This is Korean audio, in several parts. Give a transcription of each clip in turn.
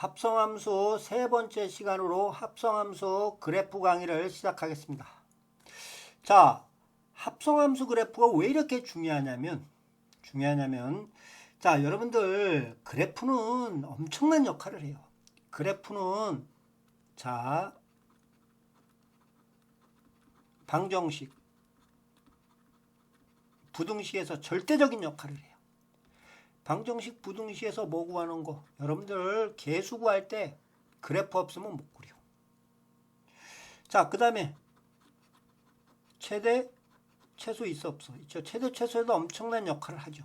합성함수 세 번째 시간으로 합성함수 그래프 강의를 시작하겠습니다. 자, 합성함수 그래프가 왜 이렇게 중요하냐면, 중요하냐면, 자, 여러분들, 그래프는 엄청난 역할을 해요. 그래프는, 자, 방정식, 부등식에서 절대적인 역할을 해요. 방정식 부등식에서 뭐 구하는 거? 여러분들 계수 구할 때 그래프 없으면 못 그려. 자그 다음에 최대 최소 있어 없어? 있죠. 최대 최소에도 엄청난 역할을 하죠.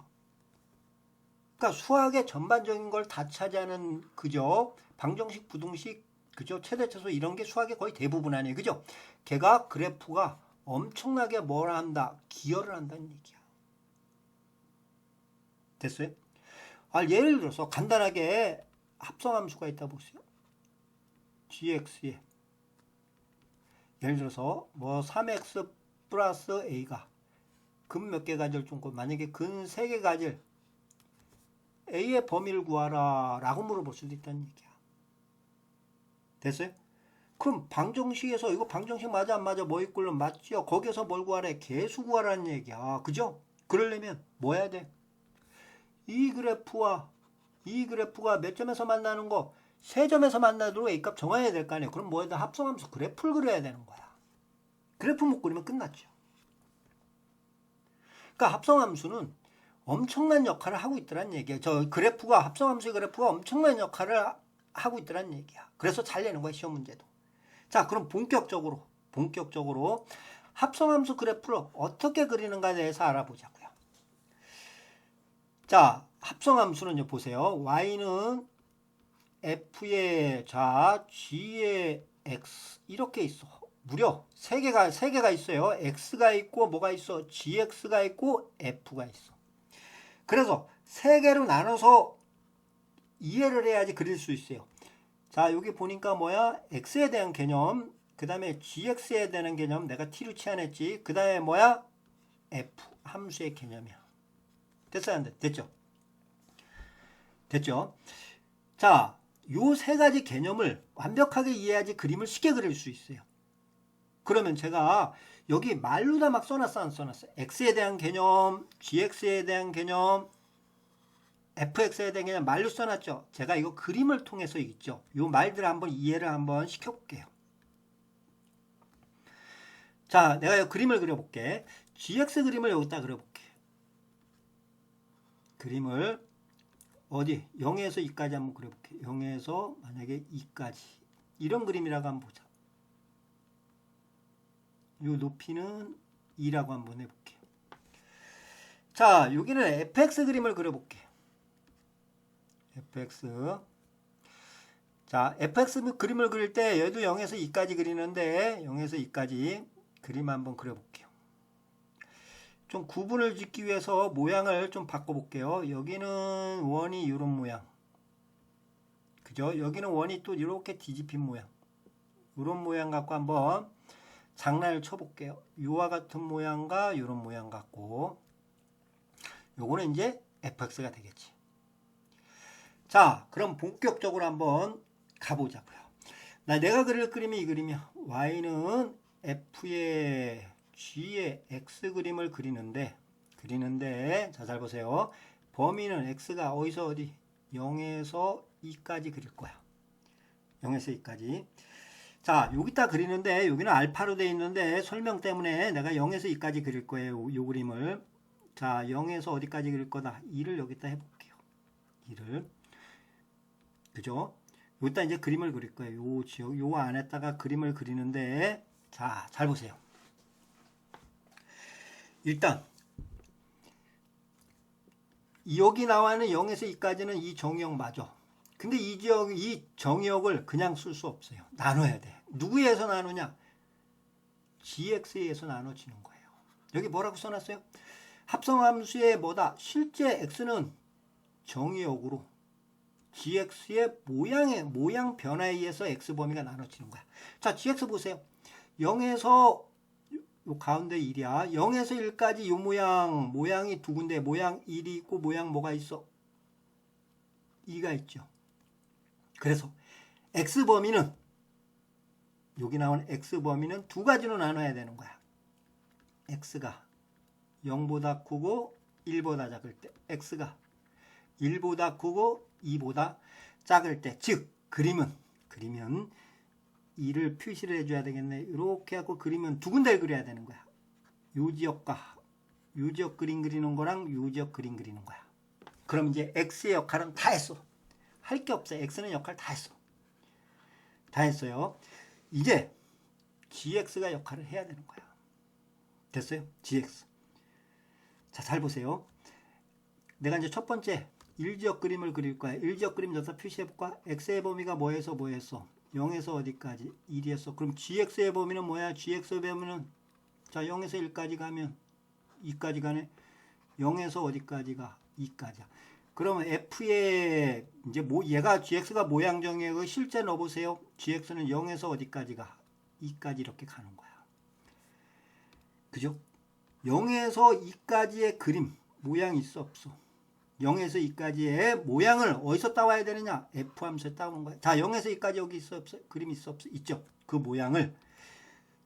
그러니까 수학의 전반적인 걸 다 차지하는 그죠? 방정식 부등식 그죠? 최대 최소 이런 게 수학의 거의 대부분 아니에요. 그죠? 걔가 그래프가 엄청나게 뭘 한다? 기여를 한다는 얘기야. 됐어요? 아, 예를 들어서 간단하게 합성함수가 있다 보세요. gx에 예를 들어서 뭐 3x 플러스 a가 근 몇 개 가질 정도 만약에 근 3개 가질 a의 범위를 구하라 라고 물어볼 수도 있다는 얘기야. 됐어요? 그럼 방정식에서 이거 방정식 맞아 안 맞아 뭐 있길래 맞죠? 거기에서 뭘 구하래? 개수 구하라는 얘기야. 그죠? 그러려면 뭐 해야 돼? 이 그래프와 이 그래프가 몇 점에서 만나는 거 세 점에서 만나도록 A값 정해야 될 거 아니에요. 그럼 뭐에다 합성함수 그래프를 그려야 되는 거야. 그래프 못 그리면 끝났죠. 그러니까 합성함수는 엄청난 역할을 하고 있더란 얘기야. 저 그래프가 합성함수의 그래프가 엄청난 역할을 하고 있더란 얘기야. 그래서 잘 내는 거야 시험 문제도. 자 그럼 본격적으로 본격적으로 합성함수 그래프를 어떻게 그리는가에 대해서 알아보자고요. 자, 합성함수는요, 보세요. y는 f의 자, g의 x 이렇게 있어. 무려 세 개가 세 개가 있어요. x가 있고 뭐가 있어? gx가 있고 f가 있어. 그래서 세 개로 나눠서 이해를 해야지 그릴 수 있어요. 자, 여기 보니까 뭐야? x에 대한 개념, 그 다음에 gx에 대한 개념 내가 t로 치환했지. 그 다음에 뭐야? f 함수의 개념이야. 안 돼? 됐죠? 됐죠? 자, 요 세 가지 개념을 완벽하게 이해해야지 그림을 쉽게 그릴 수 있어요. 그러면 제가 여기 말로 다 막 써놨어, 안 써놨어? x에 대한 개념, gx에 대한 개념, fx에 대한 개념 말로 써놨죠? 제가 이거 그림을 통해서 있죠? 요 말들을 한번 이해를 한번 시켜볼게요. 자, 내가 이 그림을 그려볼게. gx 그림을 여기다 그려볼게. 그림을 어디 0에서 2까지 한번 그려볼게요. 0에서 만약에 2까지 이런 그림이라고 한번 보자. 요 높이는 2라고 한번 해볼게요. 자, 여기는 fx 그림을 그려볼게요. fx 자, fx 그림을 그릴 때 얘도 0에서 2까지 그리는데 0에서 2까지 그림 한번 그려볼게요. 좀 구분을 짓기 위해서 모양을 좀 바꿔볼게요. 여기는 원이 이런 모양. 그죠? 여기는 원이 또 이렇게 뒤집힌 모양. 이런 모양 갖고 한번 장난을 쳐볼게요. 이와 같은 모양과 이런 모양 갖고 요거는 이제 fx가 되겠지. 자, 그럼 본격적으로 한번 가보자고요. 나 내가 그릴 그림이 이 그림이야. y는 f의 G의 X 그림을 그리는데 그리는데 자 잘 보세요. 범위는 X가 어디서 어디 0에서 2까지 그릴 거야. 0에서 2까지. 자, 여기다 그리는데 여기는 알파로 되어 있는데 설명 때문에 내가 0에서 2까지 그릴 거예요. 이 그림을. 자, 0에서 어디까지 그릴 거다. 2를 여기다 해 볼게요. 2를. 그죠? 여기다 이제 그림을 그릴 거예요. 요 지역 요 안에다가 그림을 그리는데 자, 잘 보세요. 일단 여기 나와는 0에서 2까지는 이 정의역 맞아. 근데 이 지역 이 정의역을 그냥 쓸 수 없어요. 나눠야 돼. 누구에서 나누냐? gx에서 나눠지는 거예요. 여기 뭐라고 써놨어요? 합성함수의 뭐다? 실제 x는 정의역으로 gx의 모양의 모양 변화에 의해서 x 범위가 나눠지는 거야. 자, gx 보세요. 0에서 요 가운데 1이야. 0에서 1까지 요 모양, 모양이 두 군데, 모양 1이 있고 모양 뭐가 있어? 2가 있죠. 그래서 x 범위는 여기 나온 x 범위는 두 가지로 나눠야 되는 거야. x가 0보다 크고 1보다 작을 때 x가 1보다 크고 2보다 작을 때 즉 그림은 그리면 2를 표시를 해줘야 되겠네. 이렇게 하고 그리면 두 군데를 그려야 되는 거야. 요 지역과 요 지역 그림 그리는 거랑 요 지역 그림 그리는 거야. 그럼 이제 x의 역할은 다 했어. 할 게 없어. x는 역할 다 했어. 다 했어요. 이제 gx가 역할을 해야 되는 거야. 됐어요? gx. 자, 잘 보세요. 내가 이제 첫 번째 일지역 그림을 그릴 거야. 일지역 그림 여기다 표시해 볼까? x의 범위가 뭐에서 뭐였어? 0에서 어디까지? 1이었어. 그럼 gx의 범위는 뭐야? gx의 범위는 자, 0에서 1까지 가면 2까지 가네. 0에서 어디까지가? 2까지야. 그러면 f의 이제 뭐 얘가 gx가 모양 정의고 실제 넣어 보세요. gx는 0에서 어디까지가? 2까지 이렇게 가는 거야. 그죠? 0에서 2까지의 그림 모양이 있어 없어? 0에서 2까지의 모양을 어디서 따와야 되느냐? f 함수에 따오는 거야. 자, 0에서 2까지 여기 있어 없어? 그림 있어 없어? 있죠. 그 모양을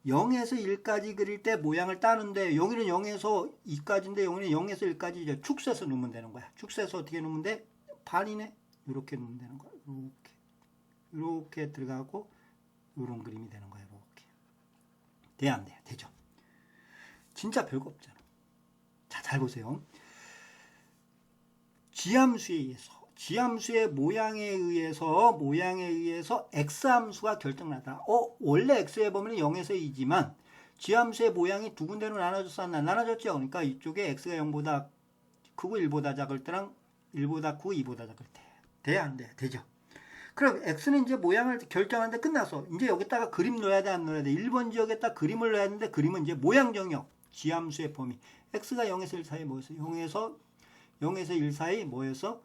0에서 1까지 그릴 때 모양을 따는데 여기는 0에서 2까지인데 여기는 0에서 1까지 이제 축소해서 놓으면 되는 거야. 축소해서 어떻게 놓으면 돼? 반이네. 이렇게 놓으면 되는 거야. 이렇게. 이렇게 들어가고 이런 그림이 되는 거야. 이렇게. 돼 안 돼? 되죠. 진짜 별거 없잖아. 자, 잘 보세요. 지함수에 의해서 지함수의 모양에 의해서 모양에 의해서 x함수가 결정나다. 어, 원래 x의 범위는 0에서 2지만 지함수의 모양이 두 군데로 나눠졌어 안 나눠졌죠. 그러니까 이쪽에 x가 0보다 크고 1보다 작을 때랑 1보다 크고 2보다 작을 때. 돼? 안 돼? 되죠. 그럼 x는 이제 모양을 결정하는데 끝났어. 이제 여기다가 그림 넣어야 돼, 안 넣어야 돼? 1번 지역에다 그림을 넣어야 되는데 그림은 이제 모양 정역, 지함수의 범위. x가 0에서 1 사이에 뭐였어? 0에서 0에서 1 사이 뭐였어?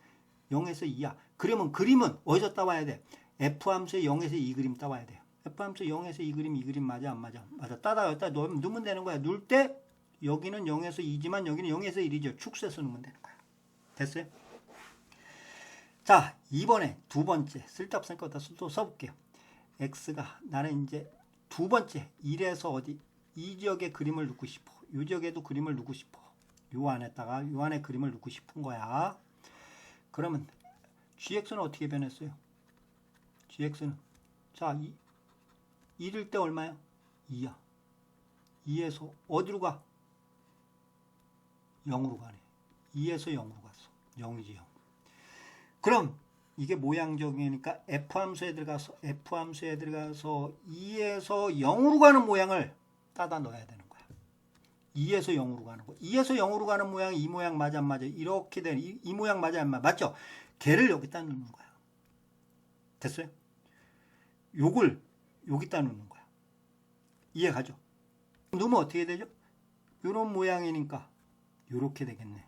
0에서 2야. 그러면 그림은 어디서 따와야 돼? f 함수의 0에서 2 그림 따와야 돼. f 함수 0에서 2 그림, 2 그림 맞아, 안 맞아? 맞아. 따다 여기다 놓으면, 넣으면 되는 거야. 놓을 때 여기는 0에서 2지만 여기는 0에서 1이죠. 축소해서 넣으면 되는 거야. 됐어요? 자, 이번에 두 번째 쓸데없으니까 또 써볼게요. x가 나는 이제 두 번째 1에서 어디 이 지역에 그림을 넣고 싶어. 이 지역에도 그림을 넣고 싶어. 요 안에다가 요 안에 그림을 넣고 싶은 거야. 그러면 gx는 어떻게 변했어요? gx는 자, 이, 1일 때 얼마야? 2야. 2에서 어디로 가? 0으로 가네. 2에서 0으로 갔어. 0이지 0. 그럼 이게 모양적이니까 f 함수에 들어가서 f 함수에 들어가서 2에서 0으로 가는 모양을 따다 넣어야 되는. 2에서 0으로 가는 거. 2에서 0으로 가는 모양이 이 모양 맞아 안 맞아? 이렇게 되는 이, 이 모양 맞아 안 맞아? 맞죠? 걔를 여기다 넣는 거야. 됐어요? 요걸 여기다 넣는 거야. 이해 가죠? 넣으면 어떻게 되죠? 요런 모양이니까 요렇게 되겠네.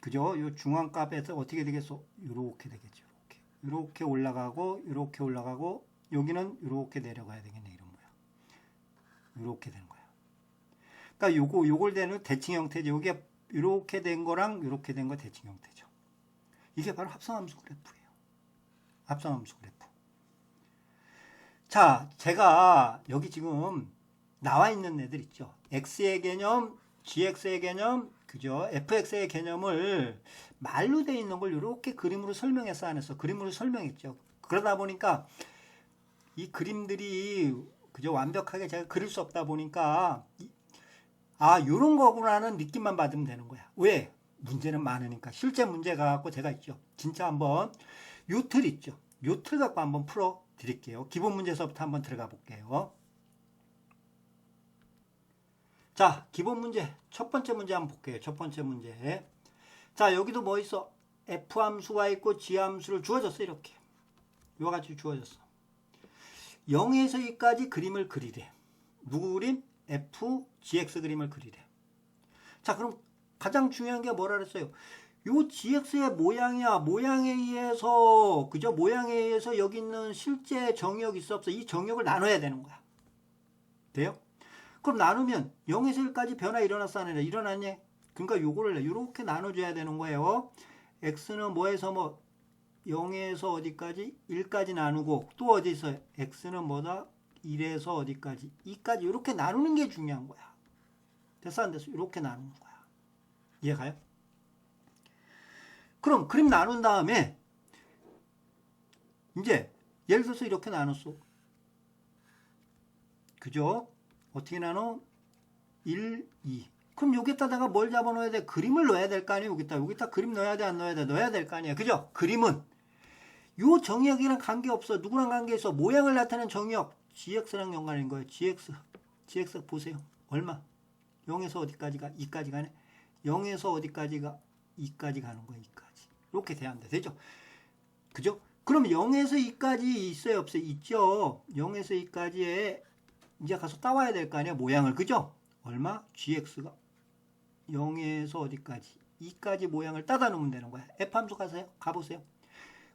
그죠? 요 중앙 값에서 어떻게 되겠어? 요렇게 되겠죠. 요렇게. 요렇게 올라가고 요렇게 올라가고 여기는 요렇게 내려가야 되겠네. 이런 모양. 요렇게 되는 거야. 그러니까 요거 요걸 되는 대칭 형태죠. 요게 요렇게 된 거랑 요렇게 된 거 대칭 형태죠. 이게 바로 합성함수 그래프예요. 합성함수 그래프. 자, 제가 여기 지금 나와 있는 애들 있죠. x의 개념, gx의 개념, 그죠? fx의 개념을 말로 돼 있는 걸 이렇게 그림으로 설명해서 안 했어. 그림으로 설명했죠. 그러다 보니까 이 그림들이 그죠? 완벽하게 제가 그릴 수 없다 보니까 이- 아, 요런 거구나는 느낌만 받으면 되는 거야. 왜? 문제는 많으니까. 실제 문제 갖고 제가 있죠. 진짜 한번 요틀 있죠. 요틀 갖고 한번 풀어 드릴게요. 기본 문제서부터 한번 들어가 볼게요. 자, 기본 문제. 첫 번째 문제 한번 볼게요. 첫 번째 문제. 자, 여기도 뭐 있어? F 함수가 있고 G 함수를 주어졌어, 이렇게. 이와 같이 주어졌어. 0에서 2까지 그림을 그리래. 누구 그림? F, GX 그림을 그리래. 자, 그럼 가장 중요한 게 뭐라 그랬어요? 요 GX의 모양이야. 모양에 의해서, 그죠? 모양에 의해서 여기 있는 실제 정역이 있어 없어? 이 정역을 나눠야 되는 거야. 돼요? 그럼 나누면 0에서 1까지 변화 일어났어 안 일어나? 일어났냐? 그러니까 요거를 이렇게 나눠줘야 되는 거예요. x는 뭐에서 뭐 0에서 어디까지? 1까지 나누고 또 어디 있어요? x는 뭐다? 1에서 어디까지? 2까지 이렇게 나누는 게 중요한 거야. 됐어 안 됐어? 이렇게 나누는 거야. 이해가요? 그럼 그림 나눈 다음에 이제 예를 들어서 이렇게 나눴어. 그죠? 어떻게 나눠? 1, 2. 그럼 여기다가 뭘 잡아놓아야 돼? 그림을 넣어야 될 거 아니에요? 여기다. 여기다 그림 넣어야 돼? 안 넣어야 돼? 넣어야 될 거 아니에요? 그죠? 그림은 요 정의역이랑 관계없어. 누구랑 관계있어? 모양을 나타내는 정의역. Gx랑 연관인 거예요. gx. gx 보세요. 얼마? 0에서 어디까지가? 2까지 가네. 0에서 어디까지가? 2까지 가는 거예요. 2까지. 이렇게 돼야 한다. 되죠? 그죠? 그럼 0에서 2까지 있어요? 없어요? 있죠. 0에서 2까지에 이제 가서 따와야 될 거 아니야? 모양을. 그죠? 얼마? gx가 0에서 어디까지? 2까지 모양을 따다 놓으면 되는 거야. f 함수 가세요. 가보세요.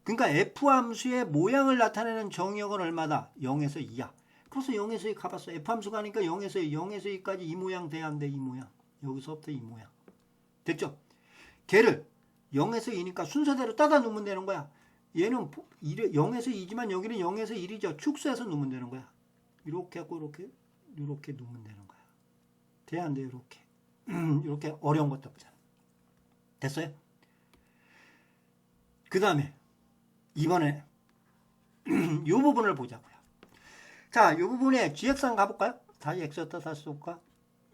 그러니까 f 함수의 모양을 나타내는 정의역은 얼마다? 0에서 2야. 그래서 0에서 2 가봤어. f 함수 가 니까 0에서 2, 0에서 2까지 이 모양 돼야 안 돼? 이 모양. 여기서부터 이 모양. 됐죠? 걔를 0에서 2니까 순서대로 따다 놓으면 되는 거야. 얘는 0에서 2지만 여기는 0에서 1이죠. 축소해서 놓으면 되는 거야. 이렇게 하고 이렇게 이렇게 놓으면 되는 거야. 돼야 안 돼? 이렇게. 이렇게 어려운 것도 없잖아. 됐어요? 그 다음에 이번에 이 부분을 보자고요. 자, 이 부분에 gx한 가볼까요? 다시 x였다 다시 쏠까?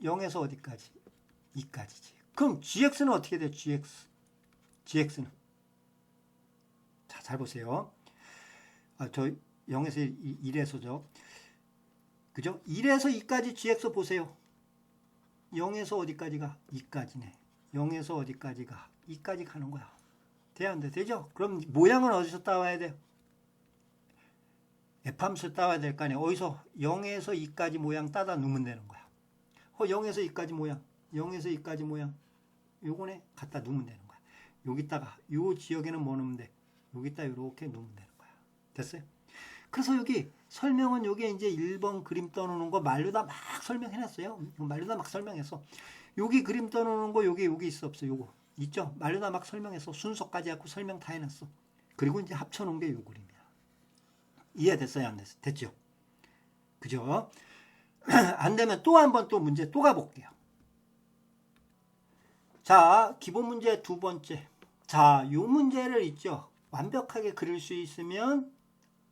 0에서 어디까지? 2까지지. 그럼 gx는 어떻게 돼? gx. gx는. 자, 잘 보세요. 아, 저 0에서 1 에서죠. 그죠? 1에서 2까지 gx 보세요. 0에서 어디까지가? 2까지네. 0에서 어디까지가? 2까지 가는 거야. 돼, 안 돼? 되죠? 그럼 모양은 어디서 따와야 돼요? F함수 따와야 될 거 아니에요. 어디서? 0에서 2까지 모양 따다 놓으면 되는 거야. 어, 0에서 2까지 모양. 0에서 2까지 모양. 요거네. 갖다 놓으면 되는 거야. 여기다가, 요 지역에는 뭐 넣으면 돼? 여기다 이렇게 놓으면 되는 거야. 됐어요? 그래서 여기 설명은 여기 이제 1번 그림 떠놓는 거 말로다 막 설명해놨어요. 말로다 막 설명했어. 여기 그림 떠놓는 거 여기 여기 있어 없어 요거 있죠? 말로다 막 설명했어. 순서까지 갖고 설명 다 해놨어. 그리고 이제 합쳐놓은 게 요 그림이야. 이해됐어요? 안 됐어요? 됐죠? 그죠? 안 되면 또 한 번 또 문제 또 가볼게요. 자, 기본 문제 두 번째. 자, 요 문제를 있죠? 완벽하게 그릴 수 있으면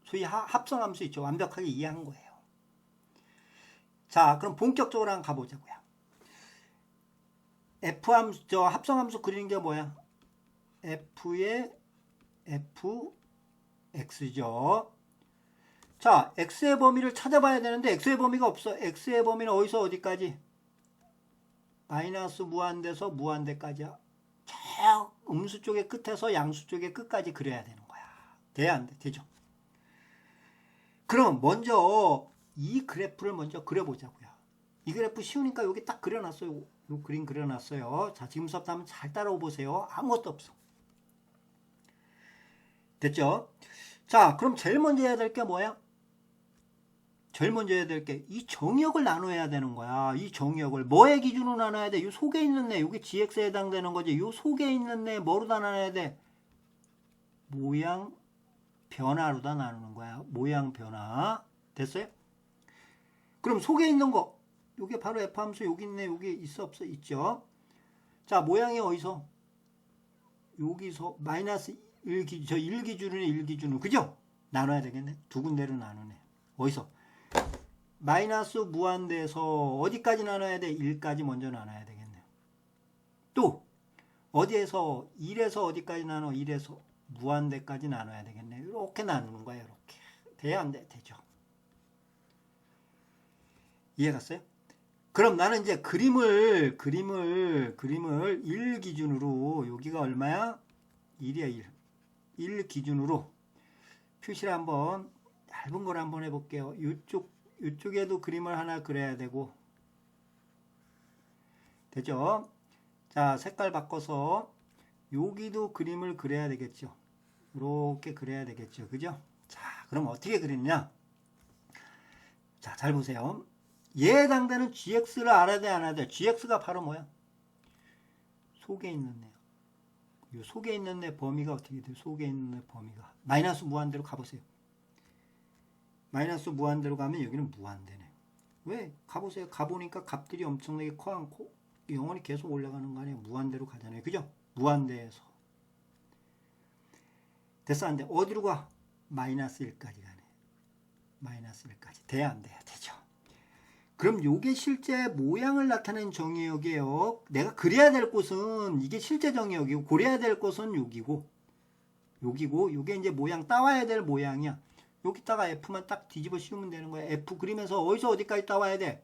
소위 합성함수 있죠. 완벽하게 이해한 거예요. 자, 그럼 본격적으로 한번 가보자고요. F함수, 저 합성 함수 그리는 게 뭐야? F의 Fx죠. 자, X의 범위를 찾아봐야 되는데 X의 범위가 없어. X의 범위는 어디서 어디까지? 마이너스 무한대에서 무한대까지야. 저 음수 쪽의 끝에서 양수 쪽의 끝까지 그려야 되는 거야. 돼야 안 돼? 되죠? 그럼 먼저 이 그래프를 먼저 그려보자고요. 이 그래프 쉬우니까 여기 딱 그려놨어요. 요 그림 그려놨어요. 자, 지금 수업 하면 잘 따라오 보세요. 아무것도 없어. 됐죠? 자, 그럼 제일 먼저 해야 될 게 뭐야? 제일 먼저 해야 될 게 이 정의역을 나눠야 되는 거야. 이 정의역을 뭐의 기준으로 나눠야 돼? 이 속에 있는 애, 여기 gx에 해당되는 거지. 이 속에 있는 애 뭐로 다 나눠야 돼? 모양 변화로 다 나누는 거야. 모양 변화. 됐어요? 그럼 속에 있는 거 요게 바로 F함수 여기 있네. 여기 있어 없어? 있죠. 자, 모양이 어디서? 여기서 마이너스 1 기준, 저 1기준으로 1기준으로. 그죠? 나눠야 되겠네. 두 군데로 나누네. 어디서? 마이너스 무한대에서 어디까지 나눠야 돼? 1까지 먼저 나눠야 되겠네. 또 어디에서 1에서 어디까지 나눠? 1에서 무한대까지 나눠야 되겠네. 이렇게 나누는 거예요. 이렇게. 돼야 안 돼? 되죠. 이해 갔어요? 그럼 나는 이제 그림을 그림을 그림을 1 기준으로 여기가 얼마야? 1이야 1. 1 기준으로 표시를 한번 얇은 걸 한번 해볼게요. 이쪽 이쪽에도 그림을 하나 그려야 되고 되죠? 자 색깔 바꿔서 여기도 그림을 그려야 되겠죠. 이렇게 그려야 되겠죠. 그죠? 자 그럼 어떻게 그리냐? 자 잘 보세요. 얘에 해당되는 gx를 알아야 돼, 안 알아야 돼? gx가 바로 뭐야? 속에 있는 애. 요 속에 있는 내 범위가 어떻게 돼요? 속에 있는 내 범위가 마이너스 무한대로 가보세요. 마이너스 무한대로 가면 여기는 무한대네. 왜? 가보세요. 가보니까 값들이 엄청나게 커 않고 영원히 계속 올라가는 거 아니에요? 무한대로 가잖아요. 그죠? 무한대에서. 됐어 안 돼? 어디로 가? 마이너스 1까지 가네. 마이너스 1까지. 돼야 안 돼야 되죠. 그럼 요게 실제 모양을 나타낸 정의역이에요. 내가 그려야 될 곳은 이게 실제 정의역이고 고려해야 될 곳은 여기고 여기고 요게 이제 모양 따와야 될 모양이야. 여기다가 F만 딱 뒤집어 씌우면 되는 거야. F 그리면서 어디서 어디까지 따와야 돼?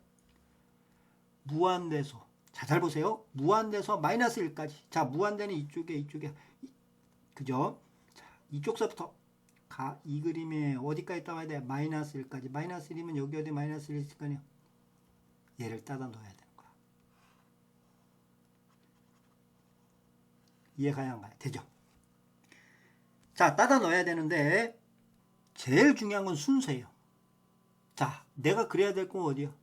무한대서. 자, 잘 보세요. 무한대서 마이너스 1까지. 자, 무한대는 이쪽에 이쪽에 그죠? 자, 이쪽서부터 가 이 그림에 어디까지 따와야 돼? 마이너스 1까지. 마이너스 1이면 여기 어디 마이너스 1 있을 거냐? 얘를 따다 넣어야 되는 거야. 이해가야 안 가요? 되죠? 자, 따다 넣어야 되는데 제일 중요한 건 순서예요. 자, 내가 그래야 될 건 어디야?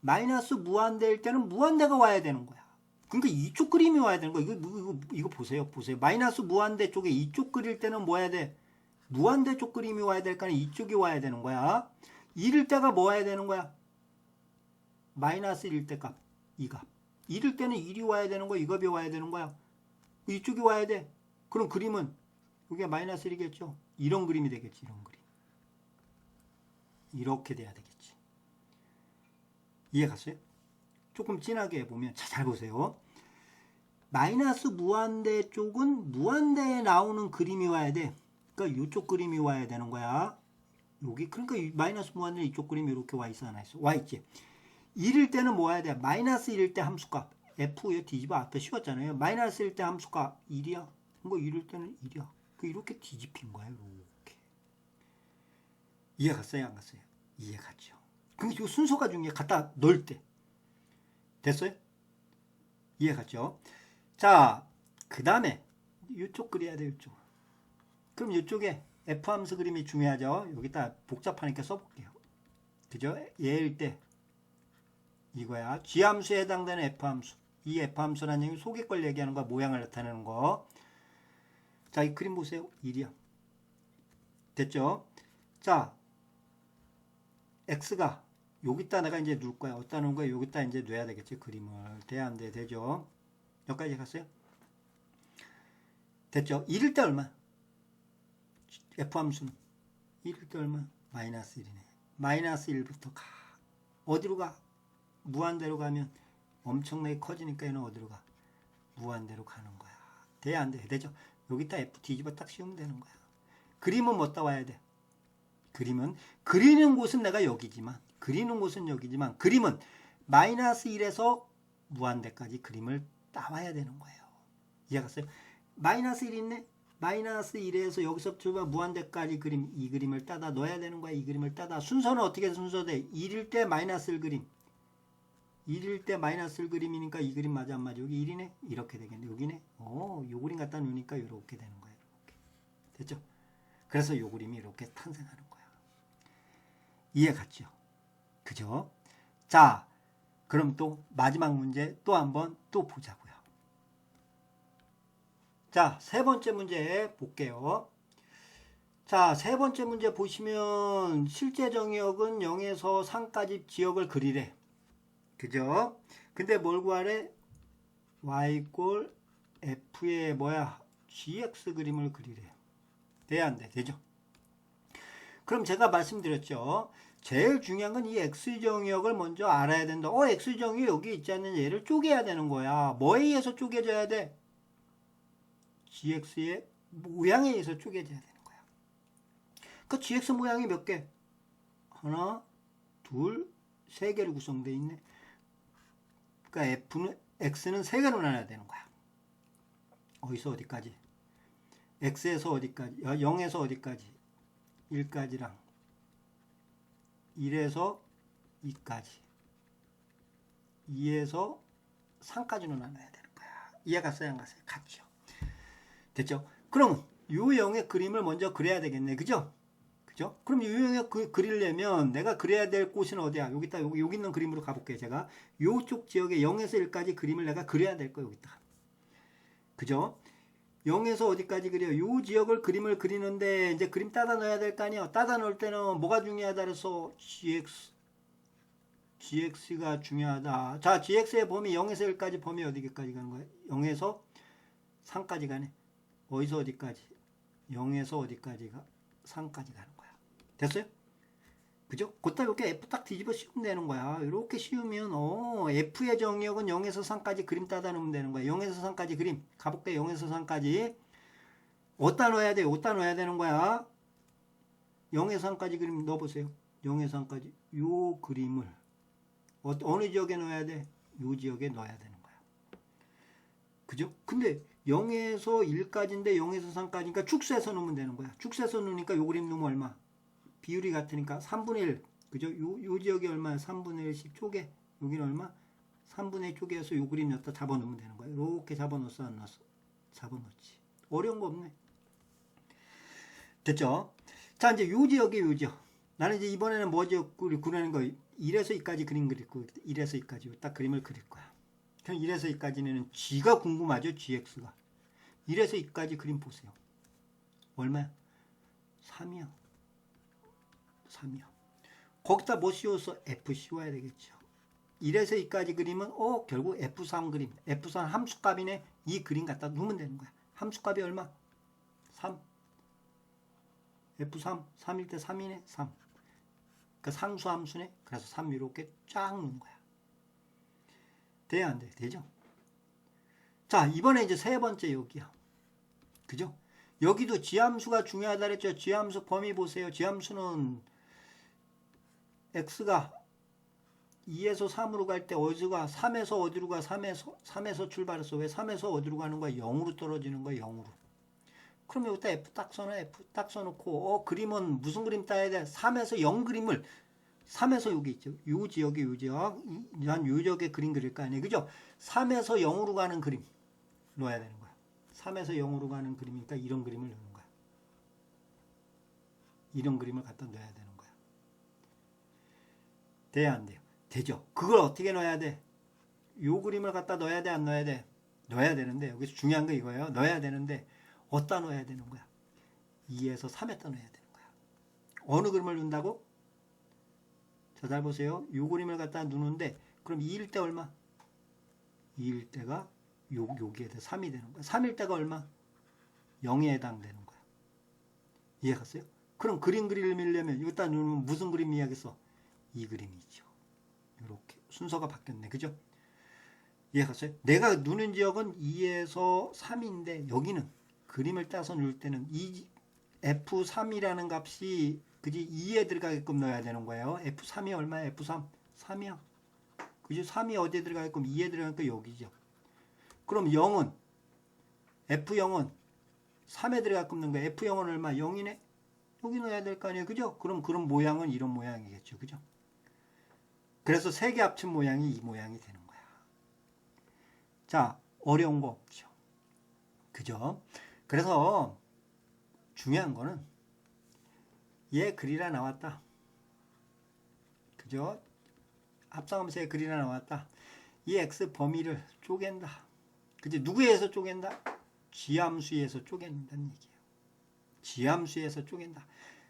마이너스 무한대일 때는 무한대가 와야 되는 거야. 그러니까 이쪽 그림이 와야 되는 거야. 이거, 이거, 이거 보세요. 보세요. 마이너스 무한대 쪽에 이쪽 그릴 때는 뭐 해야 돼? 무한대 쪽 그림이 와야 될까? 이쪽이 와야 되는 거야. 이럴 때가 뭐 와야 되는 거야? 마이너스 1일 때 값, 이 값. 이럴 때는 1이 와야 되는 거야, 이 값이 와야 되는 거야. 이쪽이 와야 돼. 그럼 그림은 이게 마이너스 1이겠죠? 이런 그림이 되겠지, 이런 그림. 이렇게 돼야 되겠지. 이해 갔어요? 조금 진하게 보면, 자, 잘 보세요. 마이너스 무한대 쪽은 무한대에 나오는 그림이 와야 돼. 그러니까 이쪽 그림이 와야 되는 거야. 여기, 그러니까 이 마이너스 무한대 이쪽 그림이 이렇게 와 있어, 하나 있어. 와 있지. 1일 때는 뭐 해야 돼? 마이너스 1일 때 함수값. F 뒤집어 앞에 씌웠잖아요. 마이너스 1일 때 함수값 1이야. 뭐 1일 때는 1이야. 그 이렇게 뒤집힌 거야. 이렇게. 이해 갔어요? 안 갔어요? 이해 갔죠. 이 순서가 중요해. 갖다 넣을 때. 됐어요? 이해 갔죠? 자, 그 다음에 이쪽 그려야 돼. 이쪽. 그럼 이쪽에 F 함수 그림이 중요하죠. 여기다 복잡하니까 써볼게요. 그죠? 얘일 때 이거야. G함수에 해당되는 F함수. 이 F함수라는 얘기 속의 걸 얘기하는 거 모양을 나타내는 거. 자, 이 그림 보세요. 1이야. 됐죠? 자, X가 여기다 내가 이제 놓을 거야. 어디다 놓은 거야? 여기다 이제 놔야 되겠지. 그림을. 돼야 안 돼. 되죠? 여기까지 갔어요? 됐죠? 1일 때 얼마? F함수는 1일 때 얼마? 마이너스 1이네. 마이너스 1부터 가. 어디로 가? 무한대로 가면 엄청나게 커지니까 얘는 어디로 가? 무한대로 가는 거야. 돼? 안 돼? 되죠? 여기다 F 뒤집어 딱 씌우면 되는 거야. 그림은 뭐 따와야 돼? 그림은 그리는 곳은 내가 여기지만 그리는 곳은 여기지만 그림은 마이너스 1에서 무한대까지 그림을 따와야 되는 거예요. 이해 갔어요? 마이너스 1 있네? 마이너스 1에서 여기서 부터 무한대까지 그림 이 그림을 따다 넣어야 되는 거야. 이 그림을 따다 순서는 어떻게 순서돼? 1일 때 마이너스 1 그림 1일 때 마이너스 1 그림이니까 이 그림 맞아 안 맞아? 여기 1이네? 이렇게 되겠네. 여기네? 어, 요 그림 갖다 놓으니까 이렇게 되는 거예요. 됐죠? 그래서 요 그림이 이렇게 탄생하는 거야. 이해 갔죠? 그죠? 자, 그럼 또 마지막 문제 또 한번 또 보자고요. 자, 세 번째 문제 볼게요. 자, 세 번째 문제 보시면 실제 정의역은 0에서 3까지 지역을 그리래. 그죠? 근데 뭘 구하래? y 꼴 f의 뭐야? gx 그림을 그리래. 돼야 안 돼? 되죠? 그럼 제가 말씀드렸죠. 제일 중요한 건 이 x정역을 먼저 알아야 된다. 어, x정이 여기 있지 않는 얘를 쪼개야 되는 거야. 뭐에 의해서 쪼개져야 돼? gx의 모양에 의해서 쪼개져야 되는 거야. 그 gx 모양이 몇 개? 하나, 둘, 세 개로 구성되어 있네. 그러니까 f는 x는 세 개로 나눠야 되는 거야. 어디서 어디까지? x에서 어디까지? 0에서 어디까지? 1까지랑 1에서 2까지 2에서 3까지로 나눠야 되는 거야. 이해가 갔어요? 안 갔어요? 갔죠. 됐죠? 그럼 유형의 그림을 먼저 그려야 되겠네. 그죠? 그죠? 그럼 유형의 그, 그리려면 내가 그려야 될 곳은 어디야? 여기다 여기, 여기 있는 그림으로 가볼게요. 제가 요쪽 지역에 0에서 1까지 그림을 내가 그려야 될 거예요. 여기다. 그죠? 0에서 어디까지 그려? 요 지역을 그림을 그리는데 이제 그림 따다 넣어야 될 거 아니야. 따다 넣을 때는 뭐가 중요하다 그래서 gx gx가 중요하다. 자, gx의 범위 0에서 1까지 범위 어디까지 가는 거야? 0에서 3까지 가네. 어디서 어디까지? 0에서 어디까지가 3까지 가는 거야. 됐어요? 그죠? 그때 이렇게 F 딱 뒤집어 씌우면 되는 거야. 이렇게 씌우면 어 F의 정역은 0에서 3까지 그림 따다 놓으면 되는 거야. 0에서 3까지 그림. 가볼게 0에서 3까지. 어디다 넣어야 돼? 어디다 넣어야 되는 거야? 0에서 3까지 그림 넣어보세요. 0에서 3까지. 요 그림을 어, 어느 지역에 넣어야 돼? 요 지역에 넣어야 되는 거야. 그죠? 근데 0에서 1까지인데 0에서 3까지니까 축소해서 놓으면 되는 거야. 축소해서 놓으니까 요 그림 넣으면 얼마? 비율이 같으니까 3분의 1. 그죠? 요, 요 지역이 얼마야? 3분의 1씩 쪼개. 여기는 얼마? 3분의 1 쪼개서 요 그림 여기다 잡아놓으면 되는 거야. 이렇게 잡아놓았어, 안 넣었어? 잡아놓지. 어려운 거 없네. 됐죠? 자, 이제 요 지역이 요 지역. 나는 이제 이번에는 뭐 지역 그리는 거 1에서 2까지 그림 그릴 거 1에서 2까지 딱 그림을 그릴 거야. 그럼 1에서 2까지는 G가 궁금하죠, GX가. 1에서 2까지 그림 보세요. 얼마야? 3이야. 3이요. 거기다 뭐 씌워서 F 씌워야 되겠죠. 1에서 2까지 그림은 어 결국 F3 그림. F3 함수값이네. 이 그림 갖다 놓으면 되는 거야. 함수값이 얼마? 3. F3 3일 때 3이네. 3. 그러니까 상수 함수네. 그래서 3 이렇게 쫙 놓은 거야. 돼야 안 돼? 되죠? 자, 이번에 이제 세 번째 여기야. 그죠? 여기도 지함수가 중요하다 그랬죠. 지함수 범위 보세요. 지함수는 x가 2에서 3으로 갈 때 어디가 3에서 어디로 가? 3에서 3에서 출발했어. 왜 3에서 어디로 가는 거야? 0으로 떨어지는 거야. 0으로. 그럼 여기다 F 딱 써놔. F 딱 써놓고 어 그림은 무슨 그림 따야 돼? 3에서 0 그림을 3에서 여기 있죠. 요 지역에 요 지역 난 요 지역에 그림 그릴 거 아니에요. 그죠? 3에서 0으로 가는 그림 넣어야 되는 거야. 3에서 0으로 가는 그림이니까 이런 그림을 넣는 거야. 이런 그림을 갖다 넣어야 되는 거야. 돼야 안 돼요? 되죠. 그걸 어떻게 넣어야 돼? 요 그림을 갖다 넣어야 돼, 안 넣어야 돼? 넣어야 되는데, 여기서 중요한 거 이거예요. 넣어야 되는데, 어디다 넣어야 되는 거야? 2에서 3에다 넣어야 되는 거야. 어느 그림을 넣는다고? 자, 잘 보세요. 요 그림을 갖다 넣는데, 그럼 2일 때 얼마? 2일 때가 요, 여기에 대 3이 되는 거야. 3일 때가 얼마? 0에 해당되는 거야. 이해 갔어요? 그럼 그림 그리려면 여기다 넣으면 무슨 그림 이야기했어? 이 그림이죠. 이렇게 순서가 바뀌었네. 그죠? 이해 갔어요? 내가 누는 지역은 2에서 3인데 여기는 그림을 따서 넣을 때는 이 F3이라는 값이 그지 2에 들어가게끔 넣어야 되는 거예요. F3이 얼마야? F3 3이야. 그지 3이 어디에 들어가게끔 2에 들어가니까 여기죠. 그럼 0은 F0은 3에 들어가게끔 넣는 거야. F0은 얼마? 0이네. 여기 넣어야 될 거 아니에요. 그죠? 그럼 그런 모양은 이런 모양이겠죠. 그죠? 그래서 세 개 합친 모양이 이 모양이 되는 거야. 자, 어려운 거 없죠. 그죠? 그래서 중요한 거는 얘 글이라 나왔다. 그죠? 합성함수의 글이라 나왔다. 이 x 범위를 쪼갠다. 그지? 누구에서 쪼갠다? 지함수에서 쪼갠다는 얘기예요. 지함수에서 쪼갠다.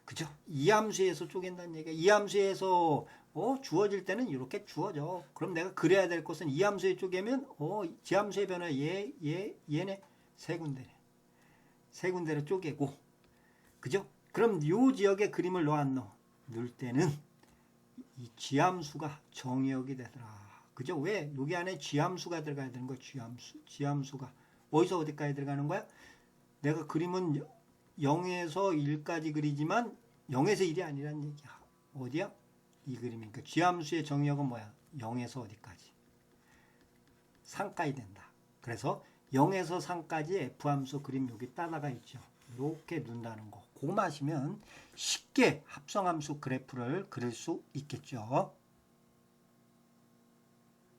그죠? 이함수에서 쪼갠다는 얘기야. 이함수에서 어, 주어질 때는 이렇게 주어져. 그럼 내가 그래야 될 것은 이 함수에 쪼개면 어, 지 함수의 변화 얘, 얘, 얘네 세 군데네. 세 군데로 쪼개고. 그죠? 그럼 요 지역에 그림을 안 넣어? 넣을 때는 이 지함수가 정역이 되더라. 그죠? 왜? 여기 안에 지함수가 들어가야 되는 거야. 지함수. 지함수가. 어디서 어디까지 들어가는 거야? 내가 그림은 0에서 1까지 그리지만 0에서 1이 아니란 얘기야. 어디야? 이 그림이니까 쥐함수의 정역은 뭐야? 0에서 어디까지? 3까지 된다. 그래서 0에서 3까지 F함수 그림 여기 따라가 있죠. 이렇게 눈다는 거. 고마시면 쉽게 합성함수 그래프를 그릴 수 있겠죠.